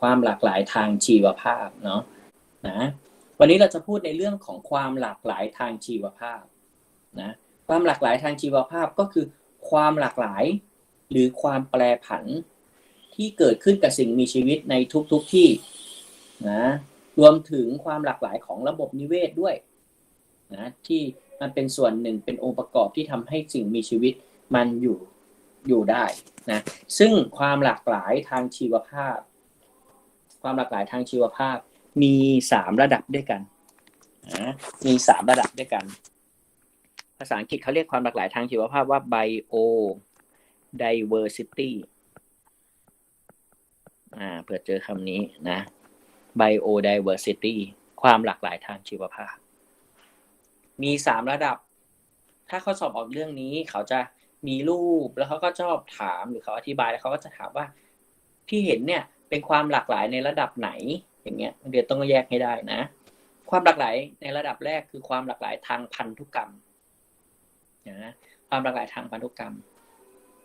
ความหลากหลายทางชีวภาพเนาะนะวันนี้เราจะพูดในเรื่องของความหลากหลายทางชีวภาพนะความหลากหลายทางชีวภาพก็คือ ความหลากหลาย หรือความแปรผันที่เกิดขึ้นกับสิ่งมีชีวิตในทุกๆทที่นะรวมถึงความหลากหลายของระบบนิเวศด้วยนะที่มันเป็นส่วนหนึ่งเป็นองค์ประกอบที่ทำให้สิ่งมีชีวิตมันอยู่อยู่ได้นะซึ่งความหลากหลายทางชีวภาพ ความหลากหลายทางชีวภาพ มีสามระดับด้วยกันนะมีสามระดับด้วยกัน ภาษาอังกฤษเขาเรียกความหลากหลายทางชีวภาพว่า bio diversity อ่าเผื่อเจอคำนี้นะ biodiversity ความหลากหลายทางชีวภาพ มีสามระดับ ถ้าเขาสอบออกเรื่องนี้เขาจะมีรูปแล้วเขาก็ชอบถามหรือเขาอธิบายแล้วเขาก็จะถามว่าที่เห็นเนี่ย เป็นความหลากหลายในระดับไหน อย่างเงี้ยเดี๋ยวต้องแยกให้ได้นะ ความหลากหลายในระดับแรกคือความหลากหลายทางพันธุกรรมนะความหลากหลายทางพันธุกรรม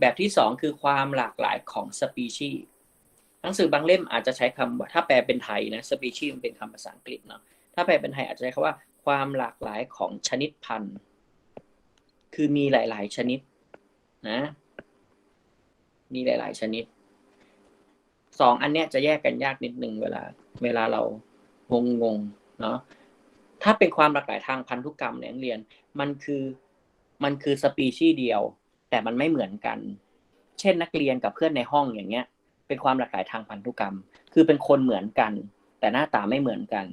แบบที่สองคือความหลากหลายของสปีชีส์หนังสือบางเล่มอาจจะใช้คำว่าถ้าแปลเป็นไทยนะสปีชีส์มันเป็นคำภาษาอังกฤษเนาะถ้าแปลเป็นไทยอาจจะใช้คำว่า ความหลากหลายของชนิดพันธุ์ คือมีหลาย ๆ ชนิดนะมีหลาย ๆ ชนิด สองอันเนี้ยจะแยกกันยากนิดนึงเวลา เวลาเรางงงเนาะถ้าเป็นความหลากหลายทางพันธุกรรมเนี่ยเรียน มันคือมันคือสปีชีส์เดียว แต่มันไม่เหมือนกัน เช่นนักเรียนกับเพื่อนในห้องอย่างเงี้ย เป็นความหลากหลายทางพันธุกรรม คือเป็นคนเหมือนกัน แต่หน้าตาไม่เหมือนกัน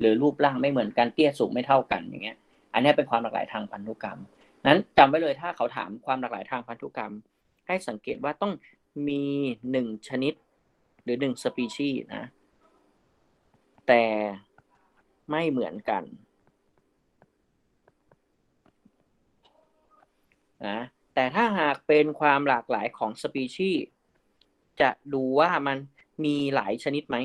หรือรูปร่างไม่เหมือนกันเตี้ยสูงไม่เท่ากันอย่างเงี้ย อันนี้เป็นความหลากหลายทางพันธุกรรมนั้นจำไว้เลยถ้าเขาถามความหลากหลายทางพันธุกรรม ให้สังเกตว่าต้องมีหนึ่งชนิด หรือหนึ่งสปีชีส์นะ แต่ไม่เหมือนกันนะแต่ถ้าหากเป็นความหลากหลายของสปีชีส์จะดูว่ามันมีหลายชนิดไหม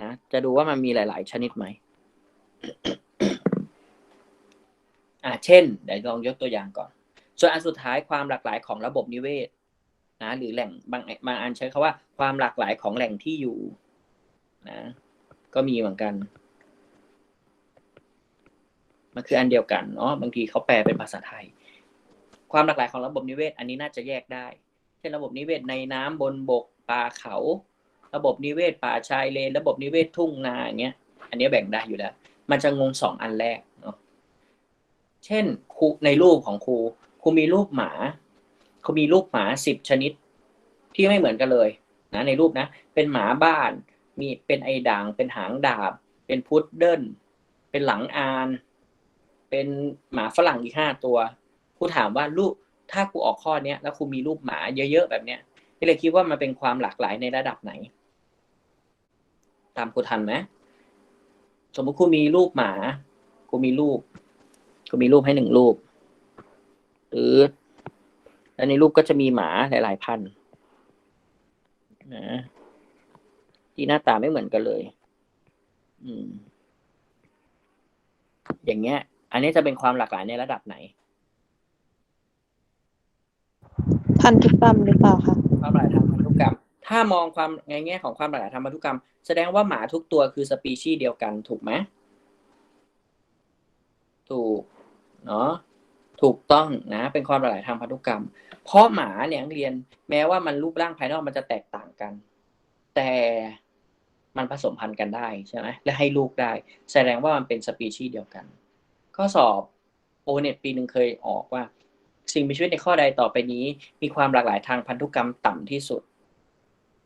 นะจะดูว่ามันมีหลาย ๆ ชนิดไหมอ่าเช่นเดี๋ยวลองยกตัวอย่างก่อน ส่วนอันสุดท้ายความหลากหลายของระบบนิเวศนะหรือแหล่งบางบางอันใช้คาว่าความหลากหลายของแหล่งที่อยู่นะก็มีเหมือนกัน มันคืออันเดียวกันเนาะบางทีเขาแปลเป็นภาษาไทย ความหลากหลายของระบบนิเวศ อันนี้น่าจะแยกได้ เช่นระบบนิเวศในน้ำบนบกป่าเขา ระบบนิเวศป่าชายเลน ระบบนิเวศทุ่งนาอย่างเงี้ย อันนี้แบ่งได้อยู่แล้ว มันจะงงสองอันแรกเนาะเช่นครูในรูปของครู รูมีรูปหมาเขามีรูปหมาสิบชนิด ที่ไม่เหมือนกันเลยนะในรูปนะ เป็นหมาบ้าน มีเป็นไอด่าง เป็นหางดาบ เป็นพุดเดิ้ลเป็นหลังอาน เป็นหมาฝรั่งอีกห้าตัวครูถามว่ารูปถ้าครูออกข้อเนี้ยแล้วครูมีรูปหมาเยอะๆแบบเนี้ยพี่เลยคิดว่ามันเป็นความหลากหลายในระดับไหน ตามครูทันไหมสมมติครูมีรูปหมาครูมีรูปครูมีรูปให้หนึ่งรูป หรือแล้วในรูปก็จะมีหมาหลาย ๆ พันนะที่หน้าตาไม่เหมือนกันเลย อืม อย่างเงี้ย อันนี้จะเป็นความหลากหลายในระดับไหน พันธุกรรมหรือเปล่าคะความหลากหลายทางพันธุกรรม ถ้ามองความในแง่ของความหลากหลายทางพันธุกรรม แสดงว่าหมาทุกตัวคือสปีชีส์เดียวกันถูกไหมถูก เนาะ ถูกต้องนะ เป็นความหลากหลายทางพันธุกรรม เพราะหมาเนี่ยเรียนแม้ว่ามันรูปร่างภายนอกมันจะแตกต่างกัน แต่มันผสมพันธุ์กันได้ใช่ไหมและให้ลูกได้ แสดงว่ามันเป็นสปีชีส์เดียวกัน ข้อสอบโอเน็ตปีหนึ่งเคยออกว่า สิ่งมีชีวิตในข้อใดต่อไปนี้ มีความหลากหลายทางพันธุกรรมต่ำที่สุด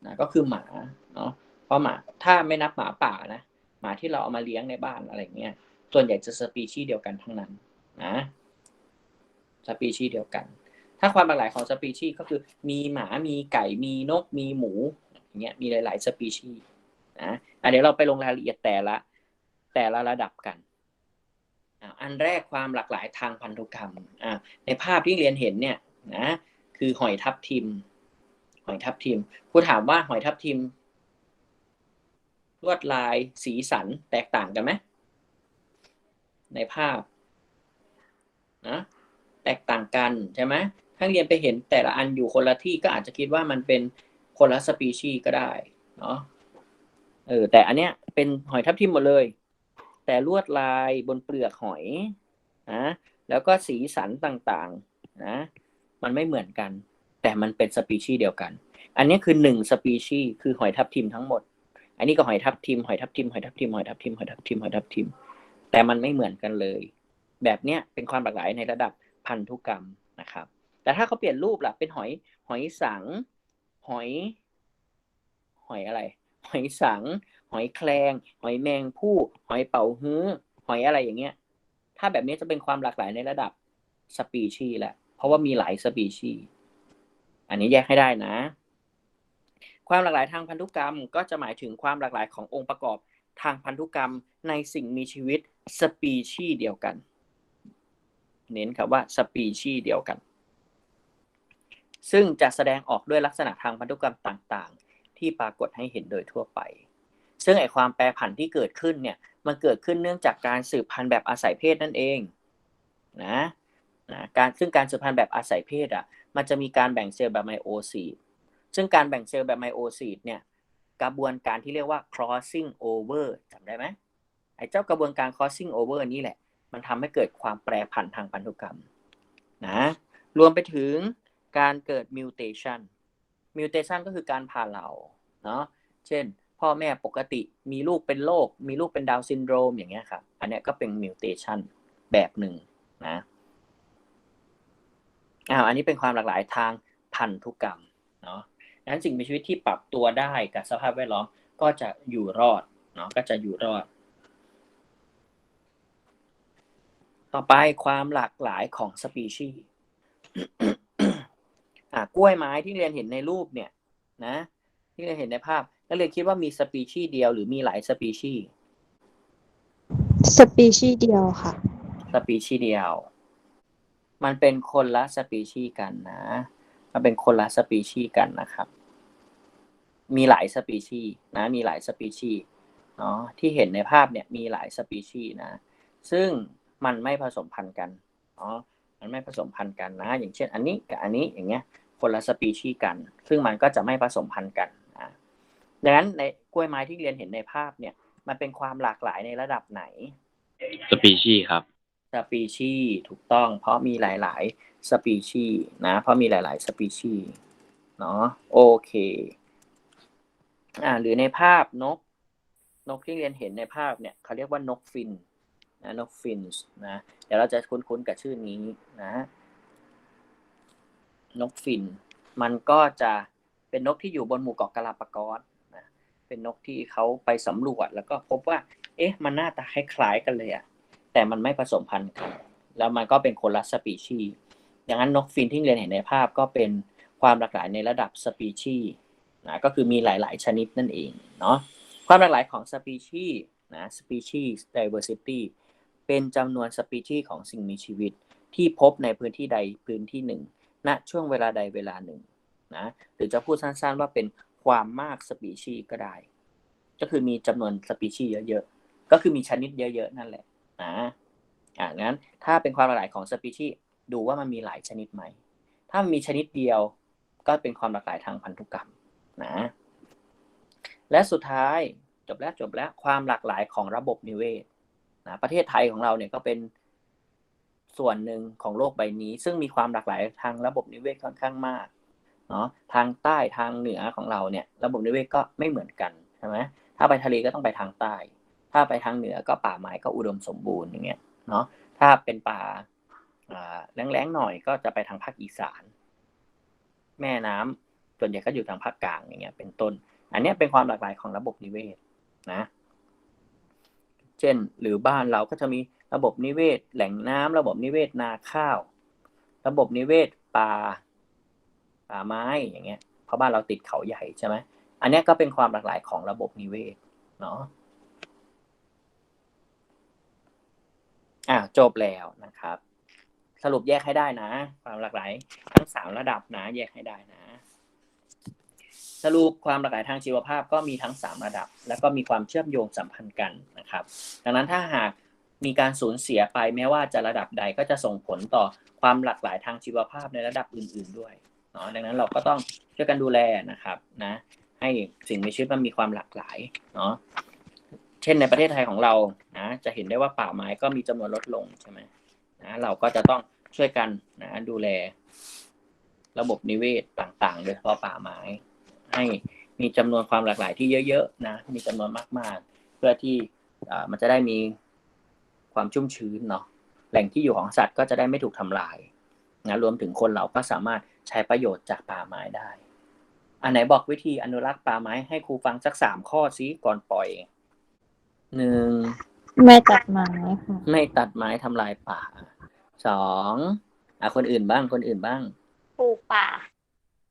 นะก็คือหมาเนาะเพราะหมาถ้าไม่นับหมาป่านะหมาที่เราเอามาเลี้ยงในบ้านอะไรเงี้ยส่วนใหญ่จะสปีชีส์เดียวกันทั้งนั้นนะ สปีชีส์เดียวกัน ถ้าความหลากหลายของสปีชีส์ก็คือมีหมา มีไก่ มีนก มีหมู อย่างเงี้ย มีหลาย ๆ สปีชีส์นะอะเดี๋ยวเราไปลงรายละเอียดแต่ละ แต่ละระดับกัน อันแรกความหลากหลายทางพันธุกรรม อ่า ในภาพที่เรียนเห็นเนี่ยนะ คือหอยทับทิม หอยทับทิมครูถามว่าหอยทับทิมลวดลายสีสันแตกต่างกันไหมในภาพนะ แตกต่างกันใช่ไหมถ้าเรียนไปเห็นแต่ละอันอยู่คนละที่ก็อาจจะคิดว่ามันเป็นคนละสปีชีส์ก็ได้เนาะเออแต่อันเนี้ยเป็นหอยทับทิมหมดเลย แต่ลวดลายบนเปลือกหอยนะแล้วก็สีสันต่างๆนะมันไม่เหมือนกัน แต่มันเป็นสปีชีส์เดียวกัน อันนี้คือหนึ่งสปีชีส์คือหอยทับทิมทั้งหมด อันนี้ก็หอยทับทิมหอยทับทิมหอยทับทิมหอยทับทิมหอยทับทิมหอยทับทิม แต่มันไม่เหมือนกันเลย แบบเนี้ยเป็นความหลากหลายในระดับ พันธุกรรมนะครับ แต่ถ้าเขาเปลี่ยนรูปล่ะ เป็นหอยหอยสัง หอย หอยอะไร หอยสัง หอยแคลง หอยแมงผู้ หอยเป่าฮื้อ หอยอะไรอย่างเงี้ย ถ้าแบบนี้จะเป็นความหลากหลายในระดับสปีชีแหละเพราะว่ามีหลายสปีชีอันนี้แยกให้ได้นะ ความหลากหลายทางพันธุกรรมก็จะหมายถึงความหลากหลายขององค์ประกอบทางพันธุกรรมในสิ่งมีชีวิตสปีชีเดียวกัน เน้นครับว่าสปีชีส์เดียวกัน ซึ่งจะแสดงออกด้วยลักษณะทางพันธุกรรมต่างๆ ที่ปรากฏให้เห็นโดยทั่วไป ซึ่งไอความแปรผันที่เกิดขึ้นเนี่ยมันเกิดขึ้นเนื่องจากการสืบพันธุ์แบบอาศัยเพศนั่นเองนะนะการซึ่งการสืบพันธุ์แบบอาศัยเพศอะมันจะมีการแบ่งเซลล์แบบไมโอซีดซึ่งการแบ่งเซลล์แบบไมโอซีดเนี่ยกระบวนการที่เรียกว่า crossing over จำได้ไหมไอ้เจ้ากระบวนการ crossing over นี่แหละ มันทำให้เกิดความแปรผันทางพันธุกรรมนะรวมไปถึงการเกิด mutation mutation ก็คือการผ่าเหลาเนาะเช่น พ่อแม่ปกติมีลูกเป็นโรคมีลูกเป็นดาวซินโดรมอย่างเงี้ยครับอันนี้ก็เป็น mutation แบบหนึ่งนะอ้าวอันนี้เป็นความหลากหลายทางพันธุกรรมเนาะดังนั้นสิ่งมีชีวิตที่ปรับตัวได้กับสภาพแวดล้อมก็จะอยู่รอดเนาะก็จะอยู่รอด ต่อไปความหลากหลายของสปีชีส์อ่ากล้วยไม้ที่เรียนเห็นในรูปเนี่ย นะ ที่เรียนเห็นในภาพนักเรียนคิดว่ามีสปีชีส์เดียวหรือมีหลายสปีชีส์สปีชีส์เดียวค่ะ สปีชีส์เดียว มันเป็นคนละสปีชีส์กันนะ มันเป็นคนละสปีชีส์กันนะครับ มีหลายสปีชีส์นะ มีหลายสปีชีส์เนาะที่เห็นในภาพเนี่ยมีหลายสปีชีส์นะ ซึ่ง มันไม่ผสมพันธุ์กันเนาะมันไม่ผสมพันธุ์กันนะ อย่างเช่น อันนี้กับอันนี้อย่างเงี้ย คนละสปีชีส์กัน ซึ่งมันก็จะไม่ผสมพันธุ์กันนะดังนั้นในกล้วยไม้ที่เรียนเห็นในภาพเนี่ย มันเป็นความหลากหลายในระดับไหน สปีชีส์ครับ สปีชีส์ถูกต้อง เพราะมีหลาย ๆ สปีชีส์นะ เพราะมีหลาย ๆ สปีชีส์เนาะโอเคอ่าหรือในภาพนก นกที่เรียนเห็นในภาพเนี่ยเขาเรียกว่านกฟิน นะนกฟินส์นะเดี๋ยวเราจะคุ้นๆกับชื่อนี้นะนกฟิน มันก็จะเป็นนกที่อยู่บนหมู่เกาะกาลาปากอสนะเป็นนกที่เขาไปสำรวจแล้วก็พบว่า เอ๊ะ มันหน้าตาคล้ายๆกันเลยอะแต่มันไม่ผสมพันธุ์กัน แล้วมันก็เป็นคนละสปีชีส์อย่างนั้นนกฟินที่เรียนเห็นในภาพก็เป็นความหลากหลายในระดับสปีชีส์นะก็คือมีหลายๆชนิดนั่นเองเนาะความหลากหลายของสปีชีส์นะ species diversity เป็นจำนวนสปีชีส์ของสิ่งมีชีวิต ที่พบในพื้นที่ใดพื้นที่หนึ่งณช่วงเวลาใดเวลาหนึ่งนะหรือจะพูดสั้นๆว่าเป็นความมากสปีชีส์ก็ได้ ก็คือมีจำนวนสปีชีส์เยอะๆ ก็คือมีชนิดเยอะๆ นั่นแหละนะอ่างั้นถ้าเป็นความหลากหลายของสปีชีส์ดูว่ามันมีหลายชนิดไหม ถ้ามีชนิดเดียวก็เป็นความหลากหลายทางพันธุกรรมนะและสุดท้ายจบแล้วจบแล้วความหลากหลายของระบบนิเวศ นะประเทศไทยของเราเนี่ยก็เป็นส่วนหนึ่งของโลกใบนี้ ซึ่งมีความหลากหลายทางระบบนิเวศค่อนข้างมากเนาะทางใต้ทางเหนือของเราเนี่ย ระบบนิเวศก็ไม่เหมือนกันใช่ไหมถ้าไปทะเลก็ต้องไปทางใต้ ถ้าไปทางเหนือก็ป่าไม้ก็อุดมสมบูรณ์อย่างเงี้ยเนาะถ้าเป็นป่าแล้งๆหน่อยก็จะไปทางภาคอีสาน แม่น้ำส่วนใหญ่ก็อยู่ทางภาคกลางอย่างเงี้ยเป็นต้น อันนี้เป็นความหลากหลายของระบบนิเวศนะ เช่น หรือบ้านเราก็จะมีระบบนิเวศ แหล่งน้ำระบบนิเวศนาข้าว ระบบนิเวศป่าป่าไม้อย่างเงี้ย เพราะบ้านเราติดเขาใหญ่ใช่ไหมอันนี้ก็เป็นความหลากหลายของระบบนิเวศเนาะอ่าจบแล้วนะครับ สรุปแยกให้ได้นะ ความหลากหลาย ทั้งสามระดับนะ แยกให้ได้นะ สรุปความหลากหลายทางชีวภาพก็มีทั้งสามระดับ แล้วก็มีความเชื่อมโยงสัมพันธ์กันนะครับ ดังนั้นถ้าหากมีการสูญเสียไปแม้ว่าจะระดับใดก็จะส่งผลต่อความหลากหลายทางชีวภาพในระดับอื่น ๆด้วยเนาะดังนั้นเราก็ต้องช่วยกันดูแลนะครับนะให้สิ่งมีชีวิตมันมีความหลากหลายเนาะเช่นในประเทศไทยของเรานะจะเห็นได้ว่าป่าไม้ก็มีจำนวนลดลงใช่ไหมนะเราก็จะต้องช่วยกันนะดูแล ระบบนิเวศต่างๆ โดยเฉพาะป่าไม้ ให้มีจำนวนความหลากหลายที่เยอะๆนะ มีจำนวนมากๆ เพื่อที่อ่ามันจะได้มีความชุ่มชื้นเนาะแหล่งที่อยู่ของสัตว์ก็จะได้ไม่ถูกทำลายนะรวมถึงคนเราก็สามารถใช้ประโยชน์จากป่าไม้ได้ อันไหนบอกวิธีอนุรักษ์ป่าไม้ให้ครูฟังสักสามข้อซิก่อนปล่อยหนึ่งไม่ตัดไม้ค่ะไม่ตัดไม้ทำลายป่าสองอะคนอื่นบ้างคนอื่นบ้าง ปลูกป่า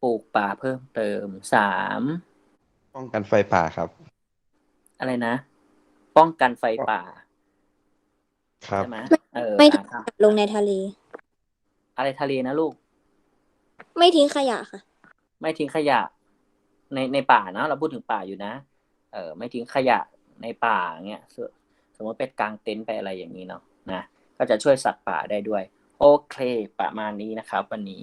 ปลูกป่าเพิ่มเติมสามป้องกันไฟป่าครับ อะไรนะ ป้องกันไฟป่า ครับใช่ไหมเออไม่ทิ้งอะลงในทะเล อะไรทะเลนะลูก ไม่ทิ้งขยะค่ะ ไม่ทิ้งขยะ ในในป่านะเราพูดถึงป่าอยู่นะ เออ ไม่ทิ้งขยะในป่าเงี้ยสสมมติเป็นกลางเต็นท์ไปอะไรอย่างนี้เนาะนะก็จะช่วยสัตว์ป่าได้ด้วย โอเค ประมาณนี้นะครับ วันนี้